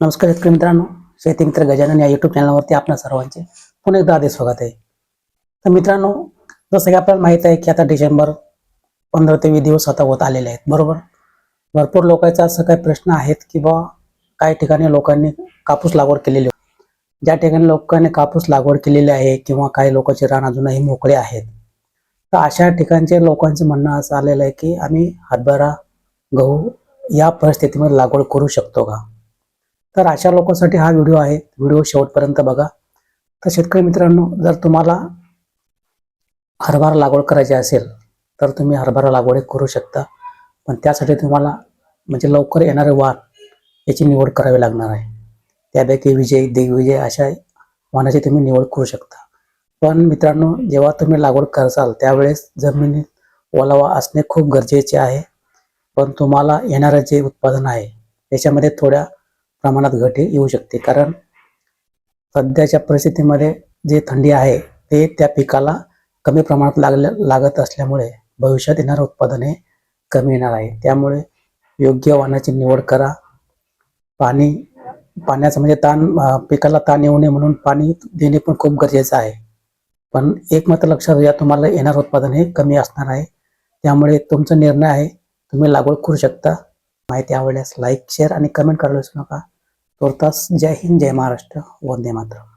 नमस्कार शेतकरी मित्रांनो शेती मित्र गजानन या युट्यूब चॅनलवरती आपल्या सर्वांचे पुन्हा एकदा आधी स्वागत आहे. तर मित्रांनो जसं की आपल्याला माहीत आहे की आता डिसेंबर पंधरा ते वीस दिवस आता होत आलेले आहेत बरोबर? भरपूर लोकांचा असं काही प्रश्न आहेत की बा काही ठिकाणी लोकांनी कापूस लागवड केलेली आहे. ज्या ठिकाणी लोकांनी कापूस लागवड केलेली आहे किंवा काही लोकांचे रान अजूनही मोकळे आहेत. तर अशा ठिकाणचे लोकांचं म्हणणं असं आलेलं आहे की आम्ही हरभरा गहू या परिस्थितीमध्ये लागवड करू शकतो का? तर अशा लोकांसाठी हा व्हिडिओ आहे. व्हिडिओ शेवटपर्यंत बघा. तर शेतकरी मित्रांनो जर तुम्हाला हरभरा लागवड करायची असेल तर तुम्ही हरभरा लागवड करू शकता. पण त्यासाठी तुम्हाला म्हणजे लवकर येणारे वाण याची निवड करावी लागणार आहे. त्यापैकी विजय दिग्विजय अशा वाहनाची तुम्ही निवड करू शकता. पण मित्रांनो जेव्हा तुम्ही लागवड करसाल त्यावेळेस जमिनीत ओलावा असणे खूप गरजेचे आहे. पण तुम्हाला येणारं जे उत्पादन आहे त्याच्यामध्ये थोड्या प्रमाणात घट येऊ शकते. कारण सध्याच्या परिस्थितीमध्ये जे थंडी आहे ते त्या पिकाला कमी प्रमाणात लागल्या लागत असल्यामुळे भविष्यात येणारं उत्पादन हे कमी येणार आहे. त्यामुळे योग्य वाहनाची निवड करा. पाणी पाण्याचं म्हणजे ताण पिकाला ताण येऊ नये म्हणून पाणी देणे पण खूप गरजेचं आहे. पण एक मात्र लक्षात घ्या तुम्हाला येणारं उत्पादन हे कमी असणार आहे. त्यामुळे तुमचा निर्णय आहे. तुम्ही लागवड करू शकता. माहिती आवडल्यास लाईक शेअर आणि कमेंट करायला विसरू नका. तुर्तास जय हिंद जय महाराष्ट्र. वंदे मातरम.